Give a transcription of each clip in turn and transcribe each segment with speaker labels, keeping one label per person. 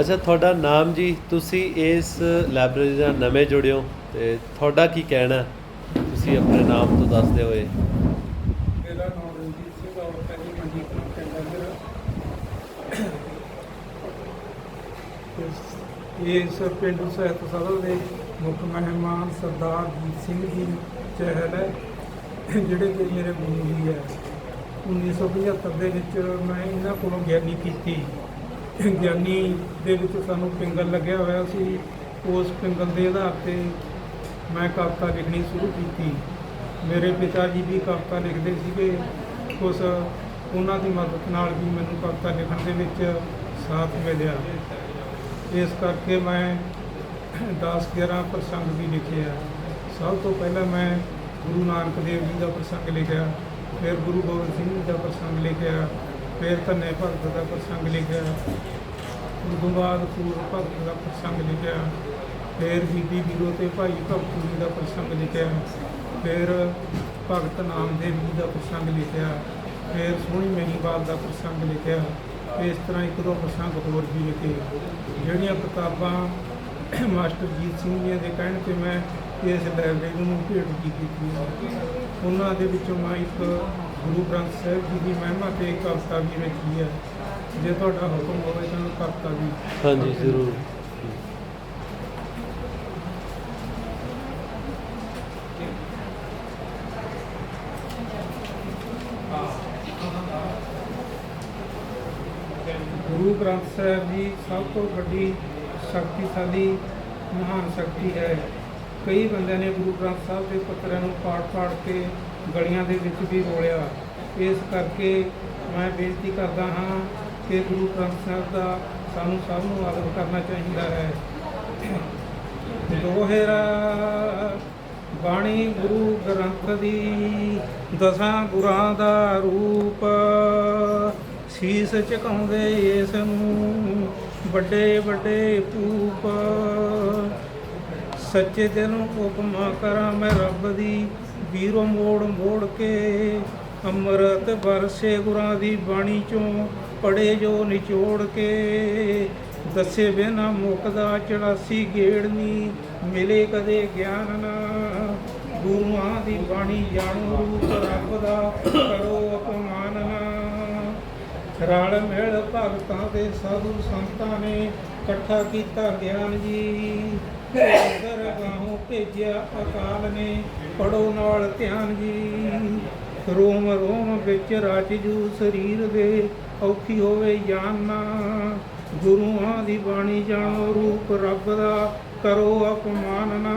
Speaker 1: ਅੱਛਾ, ਤੁਹਾਡਾ ਨਾਮ ਜੀ? ਤੁਸੀਂ ਇਸ ਲਾਇਬ੍ਰੇਰੀ ਨਾਲ ਨਵੇਂ ਜੁੜੇ ਹੋ ਤੇ ਤੁਹਾਡਾ ਕੀ ਕਹਿਣਾ? ਤੁਸੀਂ ਆਪਣੇ ਨਾਮ ਤੋਂ ਦੱਸਦੇ ਹੋਏ।
Speaker 2: ਮੇਰਾ ਨਾਮ ਰਣਜੀਤ ਸਿੰਘ ਔਰ ਪਹਿਲੀ ਮੰਡੀ ਤੋਂ ਪਿੰਡ ਹੈ ਇਸ ਪਿੰਡ ਸਹਿਤ ਸਭਾ ਦੇ ਮੁੱਖ ਮਹਿਮਾਨ ਸਰਦਾਰ ਜੀਤ ਸਿੰਘ ਜੀ ਚਹਿਲ ਹੈ, ਜਿਹੜੇ ਕਿ ਮੇਰੇ ਗੁਰੂ ਜੀ ਹੈ। 1975 ਦੇ ਵਿੱਚ ਮੈਂ ਇਹਨਾਂ ਕੋਲੋਂ ਗਿਆਨੀ ਕੀਤੀ। ਗਿਆਨੀ ਦੇ ਵਿੱਚ ਸਾਨੂੰ ਪਿੰਗਲ ਲੱਗਿਆ ਹੋਇਆ ਸੀ। ਉਸ ਪਿੰਗਲ ਦੇ ਆਧਾਰ ਤੇ ਮੈਂ ਕਵਿਤਾ ਲਿਖਣੀ ਸ਼ੁਰੂ ਕੀਤੀ। ਮੇਰੇ ਪਿਤਾ ਜੀ ਵੀ ਕਵਿਤਾ ਲਿਖਦੇ ਸੀਗੇ। ਕੁਛ ਉਹਨਾਂ ਦੀ ਮਦਦ ਨਾਲ ਵੀ ਮੈਨੂੰ ਕਵਿਤਾ ਲਿਖਣ ਦੇ ਵਿੱਚ ਸਾਥ ਮਿਲਿਆ। ਇਸ ਕਰਕੇ ਮੈਂ 10 11 ਪ੍ਰਸੰਗ ਵੀ ਲਿਖੇ ਆ। ਸਭ ਤੋਂ ਪਹਿਲਾਂ ਮੈਂ ਗੁਰੂ ਨਾਨਕ ਦੇਵ ਜੀ ਦਾ ਪ੍ਰਸੰਗ ਲਿਖਿਆ। ਫਿਰ ਗੁਰੂ ਗੋਬਿੰਦ ਸਿੰਘ ਜੀ ਦਾ ਪ੍ਰਸੰਗ ਲਿਖਿਆ। ਫਿਰ ਧੰਨੇ ਭਗਤ ਦਾ ਪ੍ਰਸੰਗ ਲਿਖਿਆ। ਉਸ ਤੋਂ ਬਾਅਦ ਪੂਰ ਭਗਤ ਦਾ ਪ੍ਰਸੰਗ ਲਿਖਿਆ। ਫਿਰ ਬੀਬੀ ਵੀਰੋ ਤੇ ਭਾਈ ਭਗਤ ਜੀ ਦਾ ਪ੍ਰਸੰਗ ਲਿਖਿਆ। ਫਿਰ ਭਗਤ ਨਾਮਦੇਵ ਜੀ ਦਾ ਪ੍ਰਸੰਗ ਲਿਖਿਆ। ਫਿਰ ਸੋਹਣੀ ਮਹੀਵਾਲ ਦਾ ਪ੍ਰਸੰਗ ਲਿਖਿਆ। ਇਸ ਤਰ੍ਹਾਂ ਇੱਕ ਦੋ ਪ੍ਰਸੰਗ ਹੋਰ ਵੀ ਲਿਖੇ। ਜਿਹੜੀਆਂ ਕਿਤਾਬਾਂ ਮਾਸਟਰ ਜੀਤ ਸਿੰਘ ਜੀ ਦੇ ਕਹਿਣ ਤੇ ਮੈਂ ਇਸ ਲਾਇਬ੍ਰੇਰੀ ਨੂੰ ਭੇਟ ਕੀਤੀ ਉਹਨਾਂ ਦੇ ਵਿੱਚੋਂ ਮੈਂ ਇੱਕ ਗੁਰੂ ਗ੍ਰੰਥ ਸਾਹਿਬ ਜੀ ਦੀ ਮਹਿਮਾ ਤੇ ਇੱਕ ਕਵਿਤਾ ਵੀ ਲਿਖੀ ਹੈ ਜੇ ਤੁਹਾਡਾ ਹੁਕਮ ਹੋਵੇ ਤਾਂ ਕਵਿਤਾ ਵੀ।
Speaker 1: ਹਾਂਜੀ ਜ਼ਰੂਰ।
Speaker 2: ਗੁਰੂ ਗ੍ਰੰਥ ਸਾਹਿਬ ਜੀ ਸਭ ਤੋਂ ਵੱਡੀ ਸ਼ਕਤੀਸ਼ਾਲੀ ਮਹਾਨ ਸ਼ਕਤੀ ਹੈ। ਕਈ ਬੰਦਿਆਂ ਨੇ ਗੁਰੂ ਗ੍ਰੰਥ ਸਾਹਿਬ ਦੇ ਪੱਤਰਾਂ ਨੂੰ ਪਾੜ-ਪਾੜ ਕੇ ਗਲੀਆਂ ਦੇ ਵਿੱਚ ਵੀ ਰੋਲਿਆ। ਇਸ ਕਰਕੇ ਮੈਂ ਬੇਨਤੀ ਕਰਦਾ ਹਾਂ ਕਿ ਗੁਰੂ ਗ੍ਰੰਥ ਸਾਹਿਬ ਦਾ ਸਾਨੂੰ ਸਭ ਨੂੰ ਆਦਰ ਕਰਨਾ ਚਾਹੀਦਾ ਹੈ। ਦੋਹਰਾ ਬਾਣੀ ਗੁਰੂ ਗ੍ਰੰਥ ਦੀ ਦਸਾਂ ਗੁਰਾਂ ਦਾ ਰੂਪ। ਸੀਸ ਝੁਕਾਉਂਦੇ ਇਸ ਨੂੰ ਵੱਡੇ ਵੱਡੇ ਪੂਪ ਸੱਚੇ ਦਿਲ ਨੂੰ ਉਪਮਾ ਕਰਾਂ ਮੈਂ ਰੱਬ ਦੀ ਵੀਰੋ ਮੋੜ ਮੋੜ ਕੇ, ਅੰਮ੍ਰਿਤ ਵਰਸੇ ਗੁਰਾਂ ਦੀ ਬਾਣੀ ਚੋਂ ਪੜੇ ਜੋ ਨਿਚੋੜ ਕੇ। ਦੱਸੇ ਬਿਨਾ ਮੁਕਦਾ 84 ਗੇੜਨੀ ਮਿਲੇ ਕਦੇ ਗਿਆਨ ਨਾ। ਗੁਰੂਆਂ ਦੀ ਬਾਣੀ ਜਾਣੋ ਰੂਪ ਰੱਬ ਦਾ, ਕਰੋ ਅਪਮਾਨ ਨਾ। ਰਲ ਮਿਲ ਭਗਤਾਂ ਤੇ ਸਾਧੂ ਸੰਤਾਂ ਨੇ, ਇਕੱਠਾ ਕੀਤਾ ਗਿਆਨ ਜੀ। ਦਰਗਾਹੋਂ ਭੇਜਿਆ ਅਕਾਲ ਨੇ ਪੜੋ ਨਾਲ ਧਿਆਨ ਜੀ। ਰੋਮ ਰੋਮ ਵਿੱਚ ਰਚ ਜੂ ਸਰੀਰ ਦੇ ਔਖੀ ਹੋਵੇ ਜਾਨਣਾ। ਗੁਰੂਆਂ ਦੀ ਬਾਣੀ ਜਾਣੋ, ਰੂਪ ਰੱਬ ਦਾ ਕਰੋ ਅਪਮਾਨ ਨਾ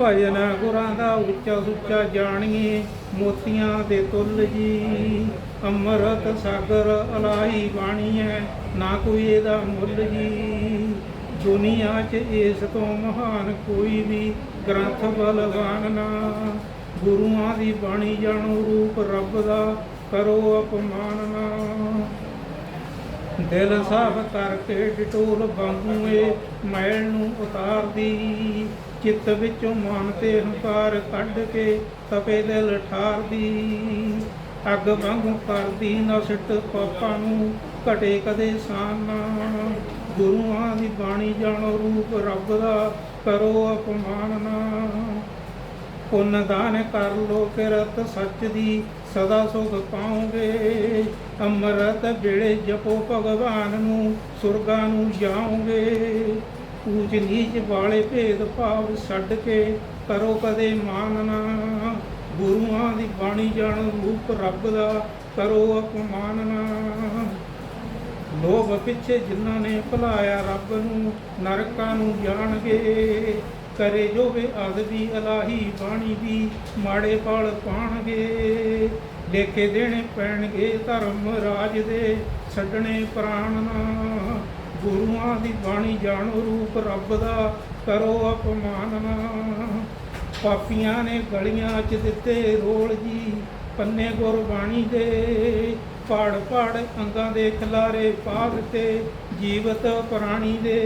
Speaker 2: ਭਜਨ ਗੁਰਾਂ ਦਾ ਉੱਚਾ ਸੁੱਚਾ ਜਾਣੀਏ, ਮੋਤੀਆਂ ਦੇ ਤੁਲ ਜੀ। ਅੰਮ੍ਰਿਤ ਸਾਗਰ ਅਲਾਈ ਬਾਣੀ ਹੈ, ਨਾ ਕੋਈ ਇਹਦਾ ਮੁੱਲ ਜੀ। ਦੁਨੀਆ 'ਚ ਇਸ ਤੋਂ ਮਹਾਨ ਕੋਈ ਵੀ ਗ੍ਰੰਥ ਬਲਵਾਨ ਨਾ। ਗੁਰੂਆਂ ਦੀ ਬਾਣੀ ਜਾਣੋ, ਰੂਪ ਰੱਬ ਦਾ ਕਰੋ ਅਪਮਾਨ ਨਾ। ਦਿਲ ਸਾਫ਼ ਕਰਕੇ ਡਟੋਲ ਵਾਂਗੂਏ ਮੈਲ ਨੂੰ ਉਤਾਰਦੀ। ਚਿੱਤ ਵਿੱਚੋਂ ਮਨ ਤੇ ਹੰਕਾਰ ਕੱਢ ਕੇ ਤਪੇ ਦਿਲ ਠਾਰਦੀ। ਅੱਗ ਵਾਂਗੂ ਕਰਦੀ ਨਸਟ ਪਾਪਾਂ ਨੂੰ, ਘਟੇ ਕਦੇ ਸਾਨਾ ਗੁਰੂਆਂ ਦੀ ਬਾਣੀ ਜਾਣੋ, ਰੂਪ ਰੱਬ ਦਾ ਕਰੋ ਅਪਮਾਨ ਨਾ। ਪੁੰਨ ਦਾਨ ਕਰ ਲੋ ਕਿਰਤ ਸੱਚ ਦੀ ਸਦਾ ਸੁਖ ਪਾਉਂਗੇ। ਅੰਮ੍ਰਿਤ ਵੇਲੇ ਜਪੋ ਭਗਵਾਨ ਨੂੰ, ਸੁਰਗਾਂ ਨੂੰ ਜਾਓਗੇ ਊਚ ਨੀਚ ਵਾਲੇ ਭੇਦ ਭਾਵ ਛੱਡ ਕੇ ਕਰੋ ਕਦੇ ਮਾਨਨਾ ਗੁਰੂਆਂ ਦੀ ਬਾਣੀ ਜਾਣੋ, ਰੂਪ ਰੱਬ ਦਾ ਕਰੋ ਅਪਮਾਨਨਾ ਲੋਭ ਪਿੱਛੇ ਜਿਨ੍ਹਾਂ ਨੇ ਭੁਲਾਇਆ ਰੱਬ ਨੂੰ, ਨਰਕਾਂ ਨੂੰ ਜਾਣਗੇ ਕਰੇ ਜੋ ਆਦ ਅਦਬੀ ਅਲਾਹੀ ਬਾਣੀ ਦੀ ਮਾੜੇ ਪਲ ਪਾਣਗੇ। ਲੇਖੇ ਦੇਣੇ ਪੈਣਗੇ ਧਰਮ ਰਾਜ ਦੇ, ਛੱਡਣੇ ਪ੍ਰਾਣ ਨਾ। ਗੁਰੂਆਂ ਦੀ ਬਾਣੀ ਜਾਣੋ ਰੂਪ ਰੱਬ ਦਾ, ਕਰੋ ਅਪਮਾਨ ਨਾ। ਪਾਪੀਆਂ ਨੇ ਗਲੀਆਂ 'ਚ ਦਿੱਤੇ ਰੋਲ ਜੀ, ਪੰਨੇ ਗੁਰਬਾਣੀ ਦੇ। ਪਾੜ ਪਾੜ ਅੰਗਾਂ ਦੇ ਖਿਲਾਰੇ ਪਾ ਦਿੱਤੇ ਜੀਵਤ ਪ੍ਰਾਣੀ ਦੇ।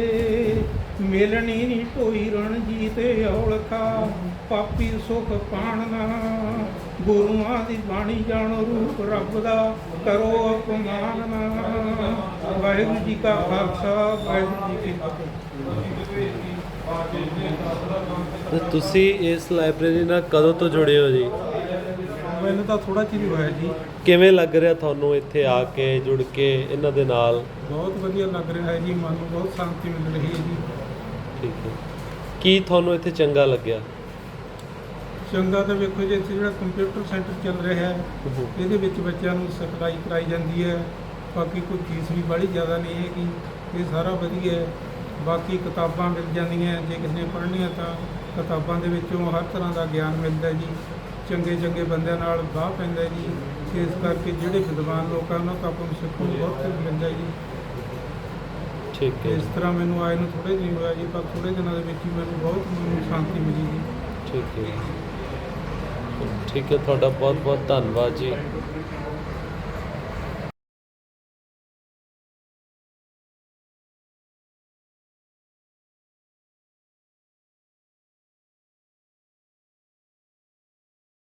Speaker 2: ਮੇਲਣੀ ਨੀ ਢੋਈ ਰਣਜੀਤ ਔਲਖਾ, ਪਾਪੀ ਸੁਖ ਪਾਣਨਾ। ਗੁਰੂਆਂ ਦੀ ਬਾਣੀ ਜਾਣੋ ਰੂਪ ਰੱਬ ਦਾ, ਕਰੋ ਅਪਮਾਨ ਨਾ ਵਾਹਿਗੁਰੂ ਜੀ ਕਾ ਖਾਲਸਾ, ਵਾਹਿਗੁਰੂ ਜੀ ਕੀ ਫਤਿਹ।
Speaker 1: ਤੁਸੀਂ ਇਸ ਲਾਇਬ੍ਰੇਰੀ ਨਾਲ ਕਦੋਂ ਤੋਂ ਜੁੜੇ ਹੋ ਜੀ?
Speaker 2: ਮੈਨੂੰ ਤਾਂ ਥੋੜਾ ਚਿਰ ਹੀ ਹੋਇਆ ਜੀ।
Speaker 1: ਕਿਵੇਂ ਲੱਗ ਰਿਹਾ ਤੁਹਾਨੂੰ ਇੱਥੇ ਆ ਕੇ ਜੁੜ ਕੇ ਇਹਨਾਂ ਦੇ ਨਾਲ?
Speaker 2: ਬਹੁਤ ਵਧੀਆ ਲੱਗ ਰਿਹਾ ਹੈ ਜੀ ਮਨ ਨੂੰ ਬਹੁਤ ਸ਼ਾਂਤੀ ਮਿਲ ਰਹੀ ਹੈ ਜੀ।
Speaker 1: ਠੀਕ ਹੈ। ਕੀ ਤੁਹਾਨੂੰ ਇੱਥੇ ਚੰਗਾ ਲੱਗਿਆ?
Speaker 2: ਚੰਗਾ ਤਾਂ ਵੇਖੋ ਜੀ ਇੱਥੇ ਜਿਹੜਾ ਕੰਪਿਊਟਰ ਸੈਂਟਰ ਚੱਲ ਰਿਹਾ ਹੈ ਇਹਦੇ ਵਿੱਚ ਬੱਚਿਆਂ ਨੂੰ ਸਿਖਲਾਈ ਕਰਾਈ ਜਾਂਦੀ ਹੈ। ਬਾਕੀ ਕੋਈ ਫੀਸ ਵੀ ਬੜੀ ਜ਼ਿਆਦਾ ਨਹੀਂ ਹੈਗੀ ਇਹ ਸਾਰਾ ਵਧੀਆ ਹੈ। ਬਾਕੀ ਕਿਤਾਬਾਂ ਮਿਲ ਜਾਂਦੀਆਂ ਜੇ ਕਿਸੇ ਨੇ ਪੜ੍ਹਨੀਆਂ ਤਾਂ ਕਿਤਾਬਾਂ ਦੇ ਵਿੱਚੋਂ ਹਰ ਤਰ੍ਹਾਂ ਦਾ ਗਿਆਨ ਮਿਲਦਾ ਜੀ। ਚੰਗੇ ਚੰਗੇ ਬੰਦਿਆਂ ਨਾਲ ਬਾਹ ਪੈਂਦਾ ਜੀ। ਇਸ ਕਰਕੇ ਜਿਹੜੇ ਵਿਦਵਾਨ ਲੋਕ ਉਹਨਾਂ ਤੋਂ ਆਪਾਂ ਨੂੰ ਸਿੱਖਣ ਨੂੰ ਬਹੁਤ ਕੁਝ ਮਿਲਦਾ ਜੀ।
Speaker 1: ਠੀਕ ਹੈ
Speaker 2: ਇਸ ਤਰ੍ਹਾਂ ਮੈਨੂੰ ਆਏ ਨੂੰ ਥੋੜੇ ਦਿਨ ਹੋਇਆ ਜੀ ਪਰ ਥੋੜੇ ਦਿਨਾਂ ਦੇ ਵਿੱਚ ਹੀ ਮੈਨੂੰ ਬਹੁਤ ਮੈਨੂੰ ਸ਼ਾਂਤੀ ਮਿਲੀ ਜੀ।
Speaker 1: ਠੀਕ ਹੈ ਠੀਕ ਹੈ ਤੁਹਾਡਾ ਬਹੁਤ ਬਹੁਤ ਧੰਨਵਾਦ ਜੀ।